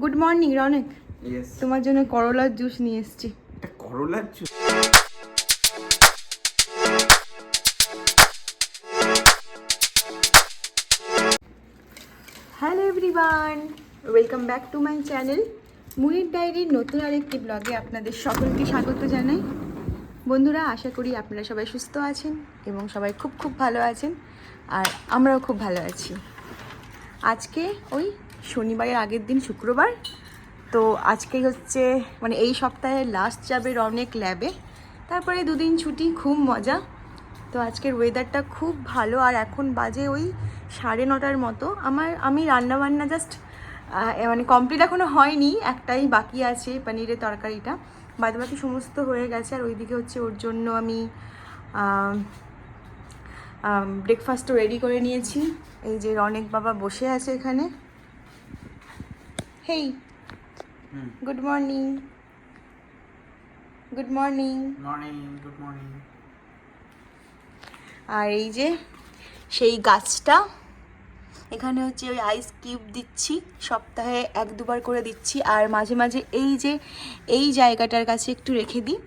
Good morning Ronek তোমার জন্য করলার জুস নিয়ে এসেছি। এটা করলার juice hello everyone welcome back to my channel Munir ডায়েরির নতুন আরেকটি ব্লগে আপনাদের সকলকে স্বাগত জানাই। বন্ধুরা আশা করি আপনারা সবাই সুস্থ আছেন এবং সবাই খুব খুব ভালো আছেন। আর আমরাও খুব ভালো আছি। আজকে ওই শনিবারের আগের দিন শুক্রবার। তো আজকে হচ্ছে মানে এই সপ্তাহে লাস্ট যাবে রনেক ল্যাবে তারপরে দুদিন ছুটি, খুব মজা। তো আজকের ওয়েদারটা খুব ভালো, আর এখন বাজে ওই সাড়ে নটার মতো। আমার, আমি রান্না বান্না জাস্ট মানে কমপ্লিট এখনও হয়নি, একটাই বাকি আছে পনিরের তরকারিটা। বাদ বাকি সমস্ত হয়ে গেছে, আর ওইদিকে হচ্ছে ওর জন্য আমি ব্রেকফাস্টও রেডি করে নিয়েছি। এই যে রনেক বাবা বসে আছে এখানে। Hey good morning good morning morning good morning আর এই যে সেই গাছটা এখানে হচ্ছে ওই আইস কিউব দিচ্ছি সপ্তাহে এক দুবার করে দিচ্ছি। আর মাঝে মাঝে এই যে এই জায়গাটার কাছে একটু রেখে দিই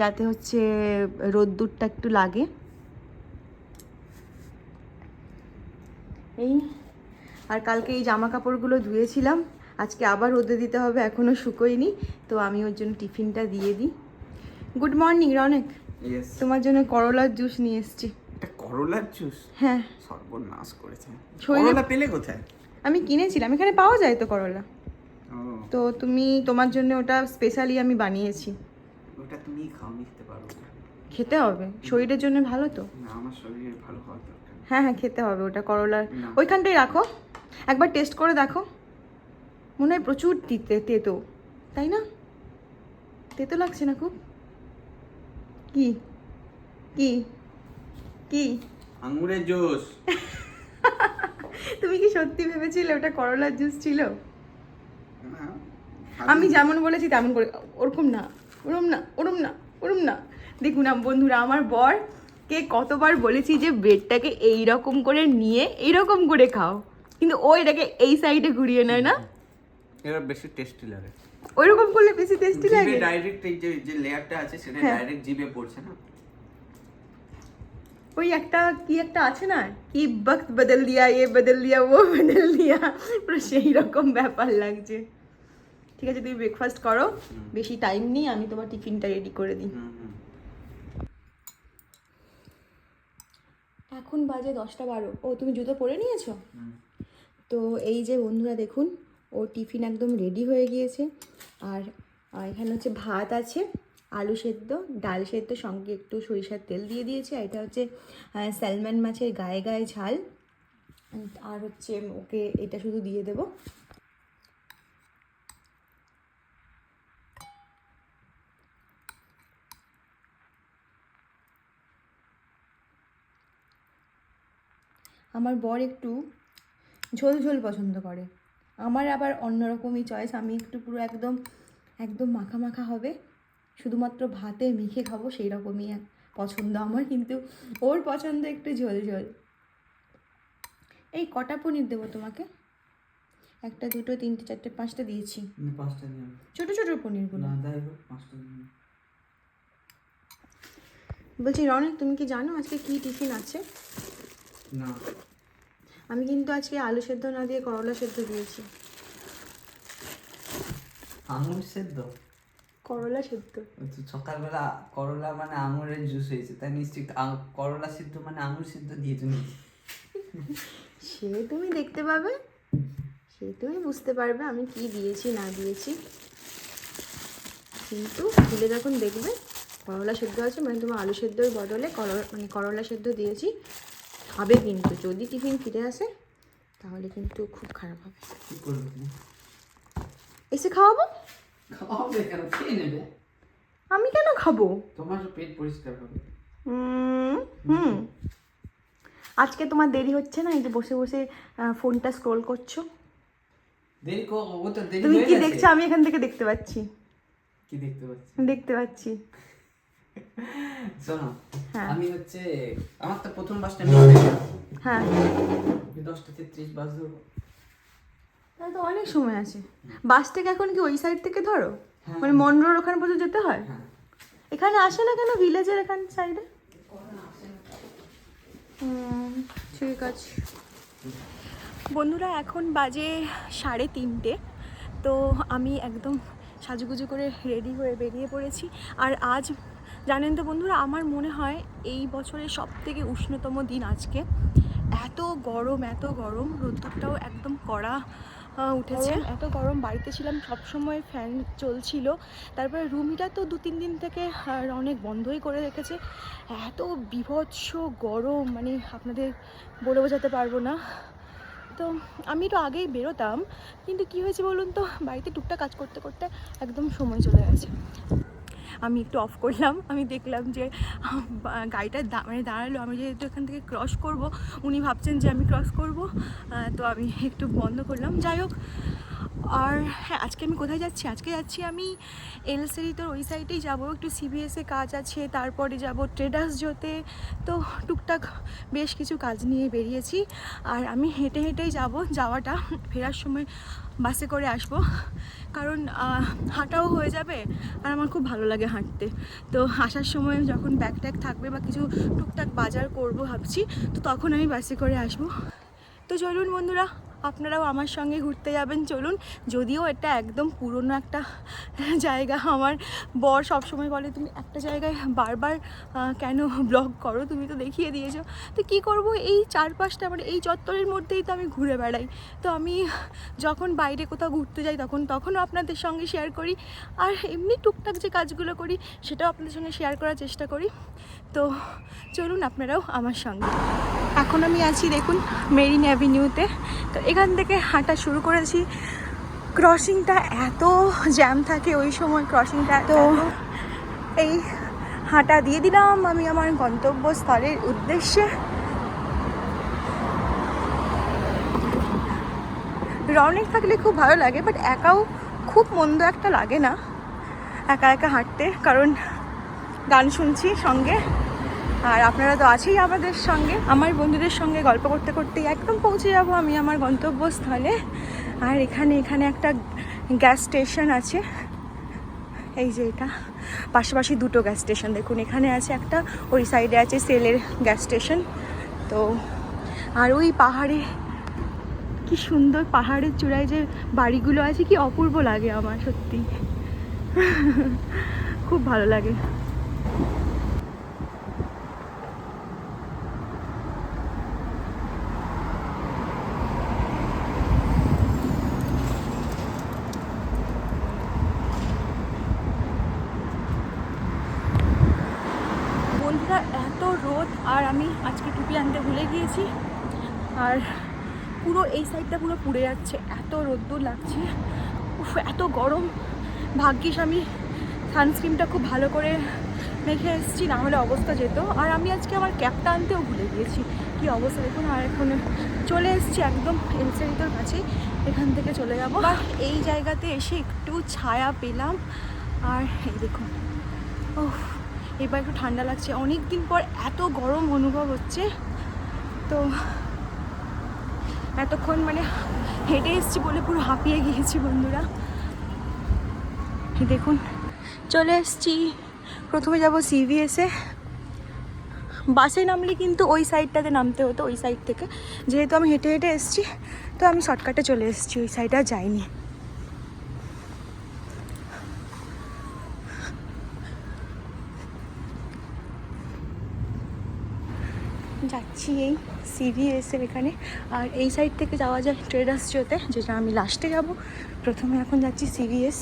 যাতে হচ্ছে রোদ্দুরটা একটু লাগে। এই আর কালকে এই জামা কাপড়গুলো ধুয়েছিলাম আজকে আবার রোদে দিতে হবে এখনও শুকোয়নি। তো আমি ওর জন্য টিফিনটা দিয়ে দিই। Good morning Ronek. তোমার জন্য করলার জুস নিয়ে এসেছি। করলার জুস? হ্যাঁ। সর্বনাশ করেছে। করলা পেলে কোথায়? আমি কিনেছিলাম এখানে পাওয়া যায় তো করলা। তো তুমি তোমার জন্য ওটা স্পেশালি আমি বানিয়েছি। ওটা তুমি খাও নিতে পারো খেতে হবে? শরীরের জন্য ভালো তো? না আমার শরীরে ভালো হওয়ার দরকার হ্যাঁ হ্যাঁ খেতে হবে ওটা করলার। ওইখানটাই রাখো। একবার টেস্ট করে দেখো। মনে হয় প্রচুর তিতে তেতো। তাই না? তেতো লাগছে না খুব? কি? কি? কি? আঙুরের জুস। তুমি কি সত্যি ভেবেছিলে ওটা করলার জুস ছিল? আমি যেমন বলেছি তেমন করে ওরকম না ওরম না ওরম না ওরম না। দেখুন বন্ধুরা আমার বর কে কতবার বলেছি যে ব্রেডটাকে এই রকম করে নিয়ে এইরকম করে খাও। কিন্তু ও এটাকে এই সাইডে ঘুরিয়ে নেয় না? এরা বেশি টেস্টি লাগে। ওই রকম করলে বেশি টেস্টি জিভে লাগে? ডাইরেক্ট এই যে যে লেয়ারটা আছে সেটা হ্যাঁ। ডাইরেক্ট জিভে পড়ছে না। ওই একটা কি একটা আছে না? কি বক্ত বদল দিয়া এ বদল দিয়া ও বদল দিয়া। পুরো সেই রকম ব্যাপার লাগছে। ঠিক আছে তুমি ব্রেকফাস্ট করো। বেশি টাইম নেই আমি তোমার টিফিনটা রেডি করে দিই। এখন বাজে দশটা বারো। ও তুমি জুতো পরে নিয়েছো? তো এই যে বন্ধুরা দেখুন ও টিফিন একদম রেডি হয়ে গিয়েছে। আর এখানে হচ্ছে ভাত আছে, আলু সেদ্ধ, ডাল সেদ্ধ, সঙ্গে একটু সরিষার তেল দিয়ে দিয়েছে। আর এটা হচ্ছে স্যালমন মাছের গায়ে গায়ে ঝাল। আর হচ্ছে ওকে এটা শুধু দিয়ে দেবো। আমার বর একটু ঝোল ঝোল পছন্দ করে। আমার আবার অন্যরকমই চয়েস আমি একটু পুরো একদম একদম মাখা মাখা হবে। শুধুমাত্র ভাতে মেখে খাব সেই রকমই এক পছন্দ আমার কিন্তু ওর পছন্দ একটু ঝোল ঝোল। এই কটা পনির দেবো তোমাকে? একটা দুটো তিনটে চারটে পাঁচটা দিয়েছি। ছোটো ছোটো পনিরগুলো। বলছি রনেক তুমি কি জানো আজকে কি টিফিন আছে? না। আমি কিন্তু আজকে আলু সেদ্ধ না দিয়ে করলা সেদ্ধ দিয়েছি। আঙুর সেদ্ধ? করলা সেদ্ধ। তো সকালবেলা করলা মানে আঙুরের জুস হয়েছে তাই নিশ্চয়ই আ- করলা সিদ্ধ মানে আঙুর সিদ্ধ দিয়েছ নাকি সে তুমি দেখতে পাবে সে তুমি বুঝতে পারবে আমি কি দিয়েছি না দিয়েছি। কিন্তু খুলে যখন দেখবে করলা সেদ্ধ আছে মানে তোমার আলু সেদ্ধর বদলে করলা মানে করলা সেদ্ধ দিয়েছি খাবে কিন্তু। যদি টিফিন ফিরে আসে তাহলে কিন্তু খুব খারাপ হবে। এসে খাওয়াবো? আমি কেন খাব? তোমার পেট পরিষ্কার হবে। হুম। আজকে তোমার দেরি হচ্ছে না? এই যে বসে বসে ফোনটা স্ক্রোল করছ। তুমি কি দেখছ? আমি এখান থেকে দেখতে পাচ্ছি। কি দেখতে পাচ্ছি? দেখতে পাচ্ছি। শোনো হ্যাঁ। আমি হচ্ছে আমার তো প্রথম বাসটা মিস হ্যাঁ। দশটা তেত্রিশ বাস ধরবো। তাহলে তো অনেক সময় আছে। বাস থেকে এখন কি ওই সাইড থেকে ধরো? হ্যাঁ। মানে মনরোর ওখানে পর্যন্ত যেতে হয়? হ্যাঁ। এখানে আসে না কেন ভিলেজের এখান সাইডে ঠিক আছে। বন্ধুরা এখন বাজে সাড়ে তিনটে। তো আমি একদম সাজুগুজু করে রেডি হয়ে বেরিয়ে পড়েছি। আর আজ জানেন তো বন্ধুরা, আমার মনে হয় এই বছরের সব থেকে উষ্ণতম দিন আজকে। এত গরম এত গরম রোদ্দুরটাও একদম কড়া উঠেছে। এত গরম, বাড়িতে ছিলাম সব সময় ফ্যান চলছিল। তারপরে রুম হিটার তো দু, তিন দিন থেকে অনেক বন্ধই করে রেখেছে। এত বিভৎস গরম মানে আপনাদের বলে বোঝাতে পারব না। তো আমি একটু আগেই বেরোতাম, কিন্তু কি হয়েছে বলুন তো, বাড়িতে টুকটাক কাজ করতে করতে একদম সময় চলে গেছে। আমি একটু অফ করলাম। আমি দেখলাম যে গাড়িটা মানে দাঁড়াল। আমি যেহেতু এখান থেকে ক্রস করব, উনি ভাবছেন যে আমি ক্রস করব। তো আমি একটু বন্ধ করলাম। যাই হোক, আর হ্যাঁ আজকে আমি কোথায় যাচ্ছি? আজকে যাচ্ছি আমি এলসেরি তোর ওই সাইডেই যাব। একটু সিবিএসে কাজ আছে, তারপরে যাব ট্রেডার্স জোতে তো টুকটাক বেশ কিছু কাজ নিয়ে বেরিয়েছি। আর আমি হেঁটে হেঁটেই যাব যাওয়াটা। ফেরার সময় বাসে করে আসব। কারণ হাঁটাও হয়ে যাবে আর আমার খুব ভালো লাগে হাঁটতে। তো আসার সময় যখন ব্যাগ ট্যাগ থাকবে বা কিছু টুকটাক বাজার করব ভাবছি, তো তখন আমি বাসে করে আসব। তো চলুন বন্ধুরা আপনারাও আমার সঙ্গে ঘুরতে যাবেন, চলুন। যদিও এটা একদম পুরনো একটা জায়গা, আমার বর সবসময় বলে, তুমি একটা জায়গায় বারবার কেন ব্লগ করো? তুমি তো দেখিয়ে দিয়েছ। তো কি করব? এই চারপাশটা মানে এই চত্বরের মধ্যেই তো আমি ঘুরে বেড়াই। তো আমি যখন বাইরে কোথাও ঘুরতে যাই, তখন, তখনও আপনাদের সঙ্গে শেয়ার করি। আর এমনি টুকটাক যে কাজগুলো করি, সেটাও আপনাদের সঙ্গে শেয়ার করার চেষ্টা করি। তো চলুন, আপনারাও আমার সঙ্গে। এখন আমি আছি, দেখুন, মেরিন অ্যাভিনিউতে। তো এখান থেকে হাঁটা শুরু করেছি। ক্রসিংটা এত জ্যাম থাকে ওই সময় ক্রসিংটা তো এই হাঁটা দিয়ে দিলাম আমি আমার গন্তব্যস্থলের উদ্দেশ্যে। রনিক থাকলে খুব ভালো লাগে বাট একাও খুব মন্দ একটা লাগে না। একা একা হাঁটতে কারণ গান শুনছি সঙ্গে। আর আপনারা তো আছেই আমাদের সঙ্গে। আমার বন্ধুদের সঙ্গে গল্প করতে করতেই একদম পৌঁছে যাব আমি আমার গন্তব্যস্থলে। আর এখানে এখানে একটা গ্যাস স্টেশন আছে। এই যে এটা। পাশাপাশি দুটো গ্যাস স্টেশন দেখুন, এখানে আছে একটা, ওই সাইডে আছে সেলের গ্যাস স্টেশন তো, আর ওই পাহাড়ে, কি সুন্দর পাহাড়ের চূড়ায় যে বাড়িগুলো আছে, কি অপূর্ব লাগে আমার, সত্যি। খুব ভালো লাগে বন্ধুরা এত রোদ আর আমি আজকে টুপি আনতে ভুলে গিয়েছি। আর পুরো এই সাইডটা পুরো পুড়ে যাচ্ছে। এত রোদ্দুর লাগছে। উফ, এত গরম। ভাগ্যিস আমি সানস্ক্রিনটা খুব ভালো করে মেখে এসেছি, না হলে অবস্থা যেত। আর আমি আজকে আমার ক্যাপটা আনতেও ভুলে গিয়েছি। কি অবস্থা দেখুন, আর এখন চলে এসেছি একদম এলসেরিতোর কাছে। এখান থেকে চলে যাব। আর এই জায়গাতে এসে একটু ছায়া পেলাম। আর এই দেখুন ও এবার একটু ঠান্ডা লাগছে। অনেক দিন পর এত গরম অনুভব হচ্ছে। তো এতক্ষণ মানে হেঁটে এসেছি বলে পুরো হাঁপিয়ে গিয়েছি বন্ধুরা। দেখুন, চলে এসেছি। প্রথমে যাব সিভিএসে বাসে নামলে কিন্তু ওই সাইডটাতে নামতে হতো, ওই সাইড থেকে। যেহেতু আমি হেঁটে হেঁটে এসেছি, তো আমি শর্টকাটে চলে এসেছি, ওই সাইডে আর যাইনি। যাচ্ছি এই সিভিএসের এখানে। আর এই সাইড থেকে যাওয়া যায় ট্রেডার্স জোতে যেটা আমি লাস্টে যাব। প্রথমে এখন যাচ্ছি সিভিএস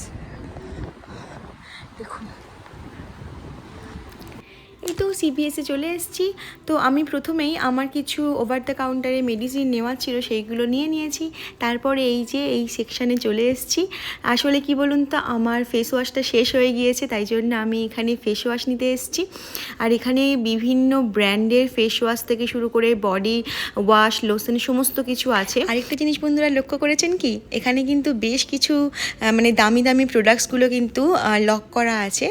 দেখুন এই তো সিবিএসে চলে এসেছি। তো আমি প্রথমেই আমার কিছু ওভার দ্য কাউন্টারে মেডিসিন নেওয়ার ছিল, সেইগুলো নিয়ে নিয়েছি। তারপরে এই যে এই সেকশানে চলে এসেছি। আসলে কি বলুন তো, আমার ফেস ওয়াশটা শেষ হয়ে গিয়েছে, তাই জন্য আমি এখানে ফেস ওয়াশ নিতে এসেছি। আর এখানে বিভিন্ন ব্র্যান্ডের ফেস ওয়াশ থেকে শুরু করে বডি ওয়াশ লোশন সমস্ত কিছু আছে। আরেকটা জিনিস বন্ধুরা লক্ষ্য করেছেন কি? এখানে কিন্তু বেশ কিছু মানে দামি দামি প্রোডাক্টসগুলো কিন্তু লক করা আছে।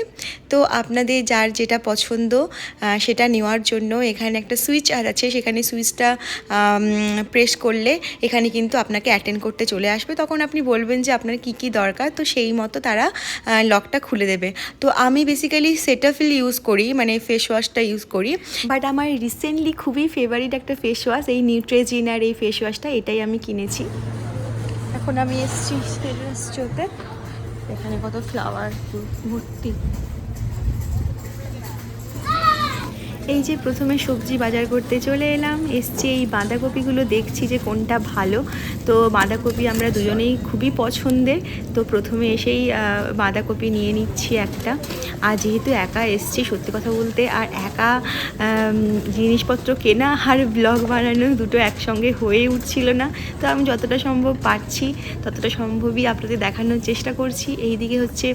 তো আপনাদের যার যেটা পছন্দ সেটা নেওয়ার জন্য এখানে একটা সুইচ আর আছে, সেখানে সুইচটা প্রেস করলে এখানে কিন্তু আপনাকে অ্যাটেন্ড করতে চলে আসবে। তখন আপনি বলবেন যে আপনার কি কি দরকার, তো সেই মতো তারা লকটা খুলে দেবে। তো আমি বেসিক্যালি সেটাফিল ইউজ করি মানে ফেস ওয়াশটা ইউজ করি। বাট আমার রিসেন্টলি খুবই ফেভারিট একটা ফেস ওয়াশ এই নিউট্রেজিন আর এই ফেস ওয়াশটা এটাই আমি কিনেছি। এখন আমি এসেছি এখানে কত ফ্লাওয়ার ভর্তি। এই যে প্রথমে সবজি বাজার করতে চলে এলাম এসছি এই বাঁধাকপিগুলো দেখছি যে কোনটা ভালো। তো বাঁধাকপি আমরা দুজনেই খুবই পছন্দের। তো প্রথমে এসেই বাঁধাকপি নিয়ে নিচ্ছি একটা। আর যেহেতু একা এসছি সত্যি কথা বলতে আর একা জিনিসপত্র কেনা আর ব্লগ বানানো দুটো একসঙ্গে হয়ে উঠছিল না। তো আমি যতটা সম্ভব পারছি ততটা সম্ভবই আপনাদের দেখানোর চেষ্টা করছি। এই দিকে হচ্ছে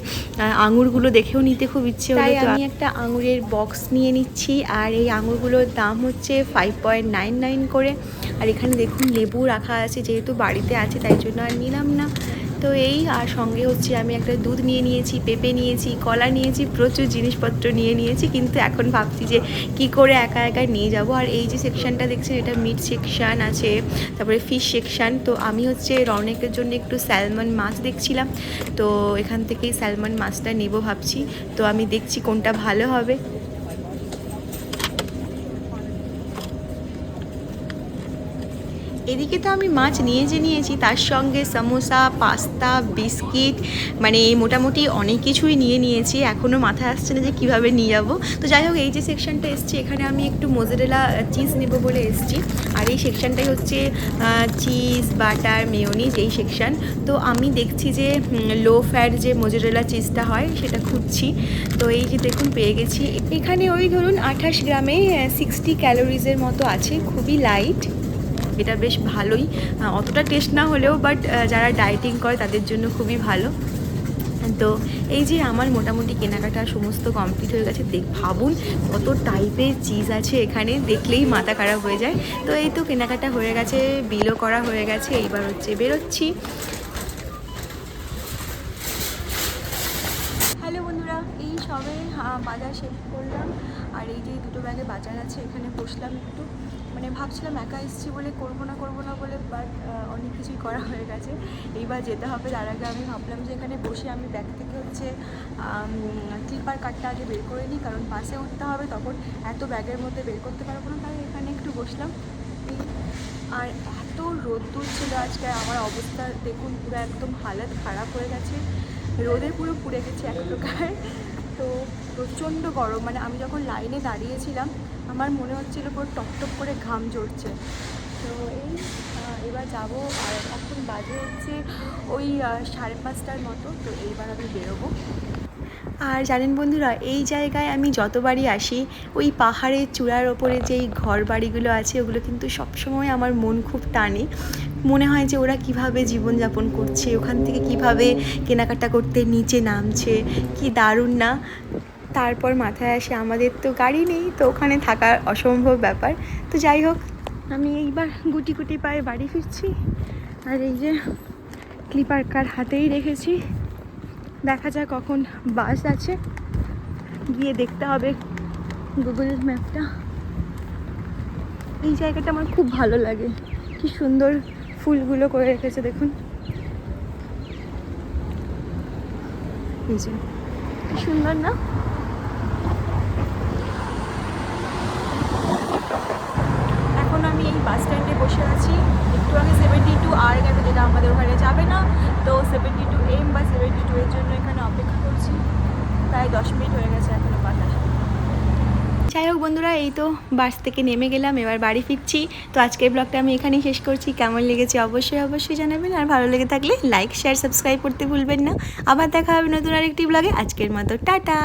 আঙুরগুলো দেখেও নিতে খুব ইচ্ছে হলো। আমি একটা আঙুরের বক্স নিয়ে নিচ্ছি। আর এই আঙুরগুলোর দাম হচ্ছে ফাইভ পয়েন্ট নাইন নাইন করে। আর এখানে দেখুন লেবু রাখা আছে, যেহেতু বাড়িতে আছে, তাই জন্য আর নিলাম না। তো এই, আর সঙ্গে হচ্ছে আমি একটা দুধ নিয়ে নিয়েছি, পেঁপে নিয়েছি, কলা নিয়েছি, প্রচুর জিনিসপত্র নিয়ে নিয়েছি, কিন্তু এখন ভাবছি যে কি করে একা একা নিয়ে যাব। আর এই যে সেকশনটা দেখছেন, এটা মিট সেকশন আছে, তারপরে ফিশ সেকশন তো আমি হচ্ছে রনেকের জন্য একটু স্যালমন মাছ দেখছিলাম। তো এখান থেকেই স্যালমন মাছটা নেব ভাবছি। তো আমি দেখছি কোনটা ভালো হবে। এদিকে তো আমি মাছ নিয়ে যে নিয়েছি, তার সঙ্গে সমোসা, পাস্তা, বিস্কিট মানে মোটামুটি অনেক কিছুই নিয়ে নিয়েছি। এখনও মাথায় আসছে না যে কীভাবে নিয়ে যাব। তো যাই হোক, এই যে সেকশনটা এসছে, এখানে আমি একটু মোজারেলা চিজ নেব বলে এসছি। আর এই সেকশনটাই হচ্ছে চিজ, বাটার, মেয়নিজ এই সেকশন। তো আমি দেখছি যে লো ফ্যাট যে মোজারেলা চিজটা হয়, সেটা খুঁজছি। তো এই যে দেখুন, পেয়ে গেছি। এখানে ওই ধরুন, আঠাশ গ্রামে সিক্সটি ক্যালোরিজের মতো আছে, খুবই লাইট এটা বেশ ভালোই। অতটা টেস্ট না হলেও বাট যারা ডায়েটিং করে তাদের জন্য খুবই ভালো। তো এই যে আমার মোটামুটি কেনাকাটা সমস্ত কমপ্লিট হয়ে গেছে, দেখ, ভাবুন কত টাইপের চিজ আছে এখানে, দেখলেই মাথা খারাপ হয়ে যায়। তো এই তো কেনাকাটা হয়ে গেছে বিলও করা হয়ে গেছে, এইবার হচ্ছে বেরোচ্ছি। হ্যালো বন্ধুরা, এই সবে বাজার শেষ করলাম। আর এই যে দুটো ব্যাগে বাজার আছে, এখানে বসলাম একটু। মানে ভাবছিলাম একা এসেছি বলে করব না করব না বলে বাট অনেক কিছুই করা হয়ে গেছে। এইবার যেতে হবে, তার আগে আমি ভাবলাম যে এখানে বসে আমি ব্যাগ থেকে হচ্ছে স্লিপার কার্ডটা আগে বের করে নিই, কারণ বাসে উঠতে হবে, তখন এত ব্যাগের মধ্যে বের করতে পারব না, তাই এখানে একটু বসলাম। আর এত রোদ্দুর ছিল আজকে, আমার অবস্থা দেখুন, পুরো একদম হালত খারাপ হয়ে গেছে। রোদে পুরো পুড়ে গেছে এক প্রকার। তো প্রচণ্ড গরম মানে আমি যখন লাইনে দাঁড়িয়েছিলাম আমার মনে হচ্ছিল পুরো টপটপ করে ঘাম ঝরছে। তো এই এবার যাব, আর এখন বাজে হচ্ছে ওই সাড়ে পাঁচটার মতো, তো এইবার আমি বেরোবো। আর জানেন বন্ধুরা, এই জায়গায় আমি যতবারই আসি, ওই পাহাড়ের চূড়ার ওপরে যেই ঘর বাড়িগুলো আছে, ওগুলো কিন্তু সবসময় আমার মন খুব টানে। মনে হয় যে ওরা কীভাবে জীবনযাপন করছে, ওখান থেকে কীভাবে কেনাকাটা করতে নিচে নামছে, কি দারুণ না? তারপর মাথায় আসে, আমাদের তো গাড়ি নেই, তো ওখানে থাকা অসম্ভব ব্যাপার। তো যাই হোক, আমি এইবার গুটি গুটি পায়ে বাড়ি ফিরছি। আর এই যে ক্লিপার কার হাতেই রেখেছি। দেখা যায় কখন বাস আছে। গিয়ে দেখতে হবে গুগল ম্যাপটা। এই জায়গাটা আমার খুব ভালো লাগে। কি সুন্দর ফুলগুলো করে রেখেছে, দেখুন। এই যে, কি সুন্দর না এখন আমি এই বাস আছি। একটু আগে সেভেন্টি টু আর গেল যেটা আমাদের ওখানে যাবে না। তো সেভেন্টি টু এম বা সেভেন্টি টু এর জন্য এখানে অপেক্ষা করছি। প্রায় দশ মিনিট হয়ে গেছে এখনও বাস আসে যাই হোক বন্ধুরা, এই তো বাস থেকে নেমে গেলাম, এবার বাড়ি ফিরছি। তো আজকের ব্লগটা আমি এখানেই শেষ করছি। কেমন লেগেছে অবশ্যই অবশ্যই জানাবেন। আর ভালো লেগে থাকলে লাইক শেয়ার সাবস্ক্রাইব করতে ভুলবেন না। আবার দেখা হবে নতুন আরেকটি ব্লগে। আজকের মতো, টাটা!